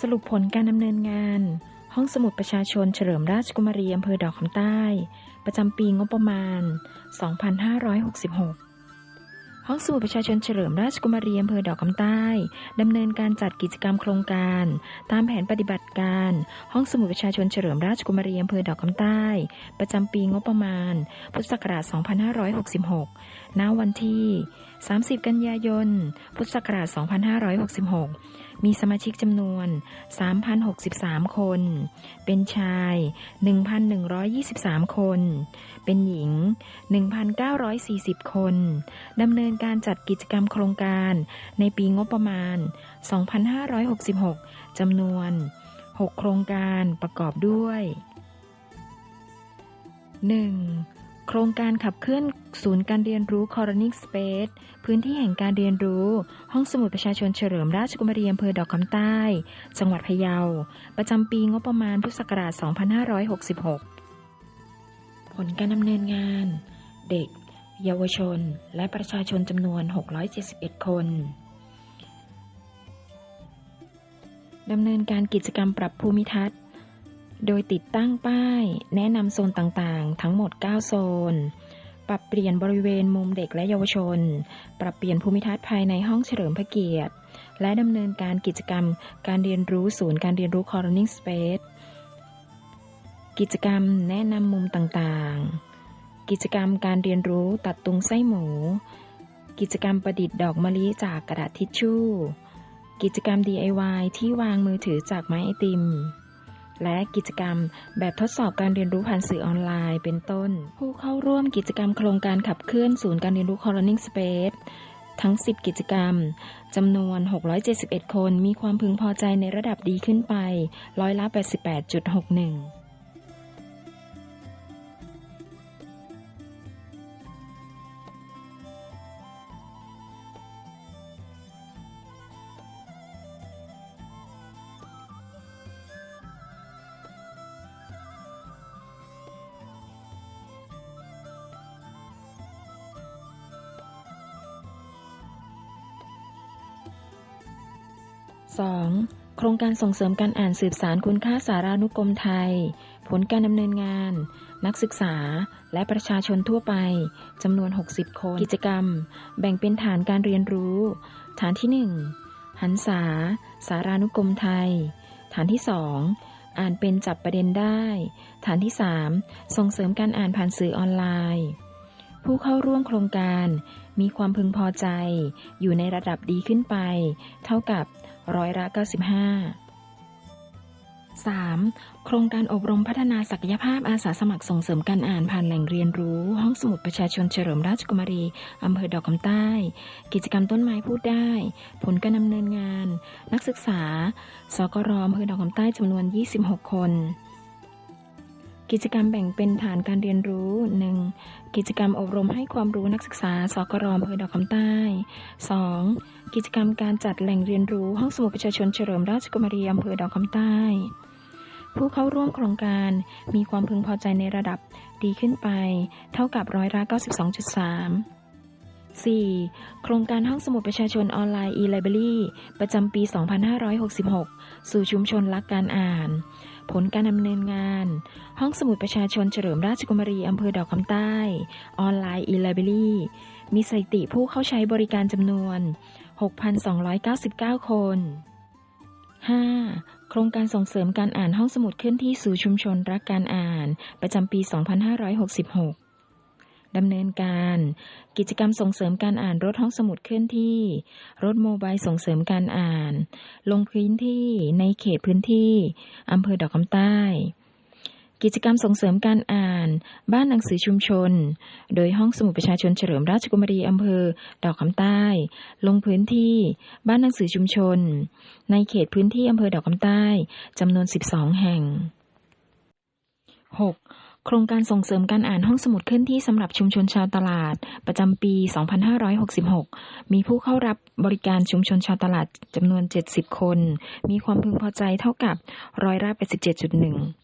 สรุปผลการดำเนินงาน ห้องสมุดประชาชนเฉลิมราชกุมารีอำเภอดอกคำใต้ ประจำปีงบประมาณ 2566 ห้องสมุดประชาชนเฉลิมราชกุมารีอำเภอดอกคำใต้ดำเนินการจัดกิจกรรมโครงการ ตามแผนปฏิบัติการ ห้องสมุดประชาชนเฉลิมราชกุมารีอำเภอดอกคำใต้ ประจำปีงบประมาณ พุทธศักราช 2566 ณ วันที่ 30 กันยายน พุทธศักราช 2566มีสมาชิกจำนวน 3,063 คน เป็นชาย 1,123 คน เป็นหญิง 1,940 คน ดำเนินการจัดกิจกรรมโครงการในปีงบประมาณ 2566 จำนวน 6 โครงการประกอบด้วย 1. โครงการขับเคลื่อนศูนย์การเรียนรู้ c o r o n i c Space พื้นที่แห่งการเรียนรู้ ห้องสมุดประชาชนเฉลิมราชกุมารีอำเภอดอกคำใต้ จังหวัดพะเยา ประจำปีงบประมาณพุทธศักราช 2566 ผลการดำเนินงาน เด็ก เยาวชน และประชาชนจำนวน 671 คนดำเนินการกิจกรรมปรับภูมิทัศน์ โดยติดตั้งป้าย แนะนำโซนต่างๆ ทั้งหมด 9 โซน ปรับเปลี่ยนบริเวณมุมเด็กและเยาวชน ปรับเปลี่ยนภูมิทัศน์ภายในห้องเฉลิมพระเกียรติ และดำเนินการกิจกรรม การเรียนรู้ศูนย์การเรียนรู้ Corning Space กิจกรรมแนะนำมุมต่างๆ กิจกรรมการเรียนรู้ตัดตุงไส้หมู กิจกรรมประดิษฐ์ดอกมะลิจากกระดาษทิชชู่ กิจกรรม DIY ที่วางมือถือจากไม้ไอติม และกิจกรรมแบบทดสอบการเรียนรู้ผ่านสื่อออนไลน์เป็นต้น ผู้เข้าร่วมกิจกรรมโครงการขับเคลื่อนศูนย์การเรียนรู้ c o r o n i n g Space ทั้ง 10 กิจกรรม จำนวน 671 คน มีความพึงพอใจในระดับดีขึ้นไป ร้อยละ 88.61 2. โครงการส่งเสริมการอ่านสืบสารคุณค่าสารานุกรมไทย ผลการดำเนินงาน นักศึกษา และประชาชนทั่วไปจำนวน 60 คน กิจกรรม แบ่งเป็นฐานการเรียนรู้ ฐานที่ 1 หันษา สารานุกรมไทย ฐานที่ 2 อ่านเป็นจับประเด็นได้ ฐานที่ 3 ส่งเสริมการอ่านผ่านสื่อออนไลน์ ผู้เข้าร่วมโครงการมีความพึงพอใจ อยู่ในระดับดีขึ้นไป เท่ากับร้อยละ95 3. โครงการอบรมพัฒนาศักยภาพอาสาสมัครส่งเสริมการอ่านผ่านแหล่งเรียนรู้ ห้องสมุดประชาชนเฉลิมราชกุมารี อำเภอดอกคำใต้ กิจกรรมต้นไม้พูดได้ ผลการดำเนินงาน นักศึกษา สกรอำเภอดอกคำใต้จำนวน 26 คน กิจกรรมแบ่งเป็นฐานการเรียนรู้ 1. กิจกรรมอบรมให้ความรู้นักศึกษา สกรอำเภอดอกคำใต้ 2. กิจกรรมการจัดแหล่งเรียนรู้ห้องสมุดประชาชนเฉลิมราชกุมารีอำเภอดอกคำใต้ ผู้เข้าร่วมโครงการมีความพึงพอใจในระดับดีขึ้นไป เท่ากับร้อยละ92.3 4. โครงการห้องสมุดประชาชนออนไลน์ e-library ประจำปี 2566 สู่ชุมชนรักการอ่าน ผลการดำเนินงาน ห้องสมุดประชาชนเฉลิมราชกุมารีอำเภอดอกคำใต้ ออนไลน์ e-library มีสถิติผู้เข้าใช้บริการจำนวน 6,299 คน 5. โครงการส่งเสริมการอ่านห้องสมุดเคลื่อนที่สู่ชุมชนรักการอ่าน ประจำปี 2566 ดำเนินการ กิจกรรมส่งเสริมการอ่านรถห้องสมุดเคลื่อนที่ รถโมบายส่งเสริมการอ่าน ลงพื้นที่ในเขตพื้นที่อำเภอดอกคำใต้ กิจกรรมส่งเสริมการอ่าน บ้านหนังสือชุมชน โดยห้องสมุดประชาชนเฉลิมราชกุมารีอำเภอดอกคำใต้ ลงพื้นที่ บ้านหนังสือชุมชน ในเขตพื้นที่อำเภอดอกคำใต้จำนวน 12 แห่ง 6. โครงการส่งเสริมการอ่านห้องสมุดเคลื่อนที่สำหรับชุมชนชาวตลาด ประจำปี 2566 มีผู้เข้ารับบริการชุมชนชาวตลาดจำนวน 70 คน มีความพึงพอใจเท่ากับร้อยละ87.1